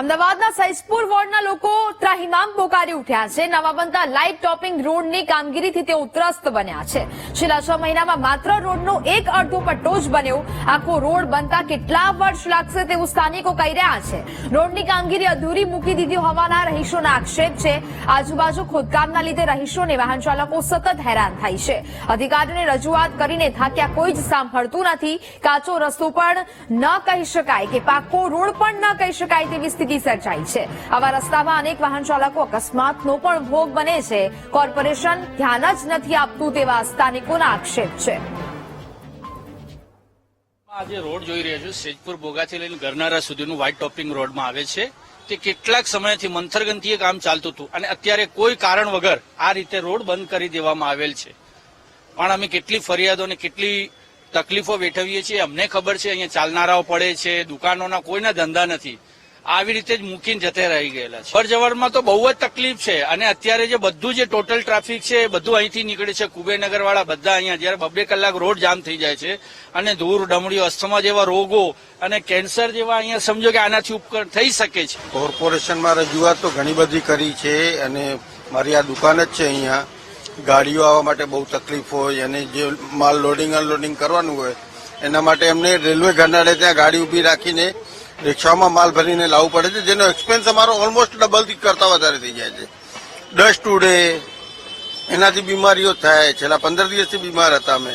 અમદાવાદના સૈસપુર વોર્ડના લોકો ત્રાહિમામ પોકારી ઉઠ્યા છે. નવા બનતા લાઇટ ટોપિંગ રોડની કામગીરીથી તેઓ ત્રસ્ત બન્યા છે. છેલ્લા છ મહિનામાં માત્ર રોડનો એક અડધો પટ્ટો જ બન્યો. આખો રોડ બનતા કેટલા વર્ષ લાગશે તેવું સ્થાનિકો કહી રહ્યા છે. રોડની કામગીરી અધૂરી મૂકી દીધી હોવાના રહીશોના આક્ષેપ છે. આજુબાજુ ખોદકામના લીધે રહીશોને વાહન ચાલકો સતત હેરાન થાય છે. અધિકારીઓને રજૂઆત કરીને થાક્યા કોઈ જ સાંભળતું નથી. કાચો રસ્તો પણ ન કહી શકાય કે પાકો રોડ પણ ન કહી શકાય તેવી સ્થિતિ સર્જાઈ છે. આવા રસ્તામાં અનેક વાહન ચાલકો અકસ્માતનો પણ ભોગ બને છે. કોર્પોરેશન ધ્યાન જ નથી આપતું તેવા સ્થાનિકોના આક્ષેપ છે. આજે રોડ જોઈ રહ્યા છું, સેજપુર બોગાથી લઈને ગરનારા સુધીનું વ્હાઇટ ટોપિંગ રોડમાં આવે છે. તે કેટલાક સમયથી મંથરગંતીએ કામ ચાલતું હતું અને અત્યારે કોઈ કારણ વગર આ રીતે રોડ બંધ કરી દેવામાં આવેલ છે. પણ અમે કેટલી ફરિયાદો અને કેટલી તકલીફો વેઠવીએ છીએ, અમને ખબર છે, અહીંયા ચાલનારાઓ પડે છે, દુકાનોના કોઈના ધંધા નથી. આવી રીતે જ મૂકીને જતે રહી ગયેલા છે. અવરજવરમાં તો બહુ જ તકલીફ છે અને અત્યારે જે બધું જે ટોટલ ટ્રાફિક છે એ બધું અહીંથી નીકળે છે. કુબેરનગર વાળા બધા અહીંયા જયારે બબે કલાક રોડ જામ થઈ જાય છે અને ધૂળ ડમડીઓ અસ્થમા જેવા રોગો અને કેન્સર જેવા અહીંયા સમજો કે આનાથી ઉપકરણ થઈ શકે છે. કોર્પોરેશનમાં રજૂઆત તો ઘણી બધી કરી છે અને મારી આ દુકાન જ છે અહીંયા. ગાડીઓ આવવા માટે બહુ તકલીફ હોય અને જે માલ લોડિંગ અનલોડિંગ કરવાનું હોય, એના માટે એમને રેલવે ગરનાળે ત્યાં ગાડી ઊભી રાખીને રિક્ષામાં માલ ભરીને લાવવું પડે છે, જેનો એક્સપેન્સ અમારો ઓલમોસ્ટ ડબલથી કરતા વધારે થઈ જાય છે. ડસ્ટ ઉડે, એનાથી બીમારીઓ થાય. છેલ્લા પંદર દિવસથી બીમાર હતા અમે.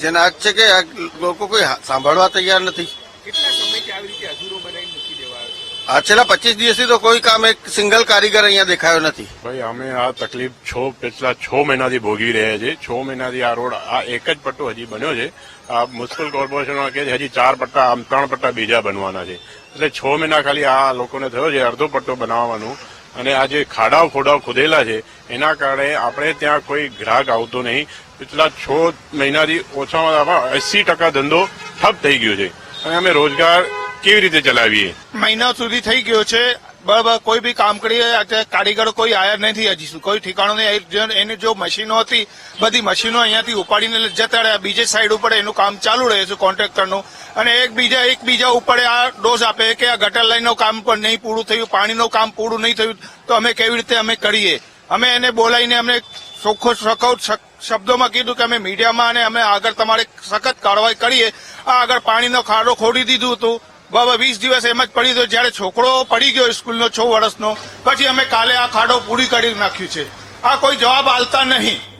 જેના હક છે કે આ લોકો કોઈ સાંભળવા તૈયાર નથી. કેટલા સમયથી અધૂરો બનાવી મૂકી દેવાયો છે આ છેલ્લા પચીસ દિવસથી તો કોઈ કામ એક સિંગલ કારીગર અહીંયા દેખાયો નથી. ભાઈ, અમે આ તકલીફ છ, પિછલા છ મહિનાથી ભોગી રહ્યા છે છ મહિનાથી આ રોડ, આ એક જ પટ્ટો હજી બન્યો છે. આ મ્યુનિસિપલ કોર્પોરેશનમાં કે હજી ચાર પટ્ટા, આમ ત્રણ પટ્ટા બીજા બનવાના છે. એટલે છ મહિના ખાલી આ લોકોને થયો છે, અડધો પટ્ટો બનાવવાનું. અને આ જે ખાડાઓ ખોડાઓ ખોદેલા છે, એના કારણે આપણે ત્યાં કોઈ ગ્રાહક આવતો નહીં. પેલા છ મહિનાથી ઓછામાં ઓછા એસી ટકા ધંધો ઠપ થઈ ગયો છે. અને અમે રોજગાર કેવી રીતે ચલાવીએ? મહિના સુધી થઈ ગયો છે. બરાબર, કોઈ બી કામ અત્યારે કારીગરો કોઈ આયા નથી હજી કોઈ ઠેકાણો નહીં. એની જો મશીનો હતી, બધી મશીનો અહીંયાથી ઉપાડીને જતા રહ્યા બીજે સાઈડ ઉપર એનું કામ ચાલુ રહે છે કોન્ટ્રાક્ટરનું અને એક બીજા એક બીજા ઉપર આ ડોઝ આપે કે આ ગટર લાઈનનું કામ પણ નહીં પૂરું થયું, પાણીનું કામ પૂરું નહીં થયું, તો અમે કેવી રીતે અમે કરીએ? અમે એને બોલાવીને અમને ચોખ્ખો સખત શબ્દોમાં કીધું કે અમે મીડિયામાં અને અમે આગળ તમારે સખત કાર્યવાહી કરીએ. આ આગળ પાણીનો ખાડો ખોડી દીધું હતું. બાબા, વીસ દિવસ એમ જ પડી ગયો. જયારે છોકરો પડી ગયો સ્કૂલનો, છ વર્ષનો, પછી અમે કાલે આ ખાડો પૂરી કરી નાખ્યું છે. આ કોઈ જવાબ આલતા નહીં.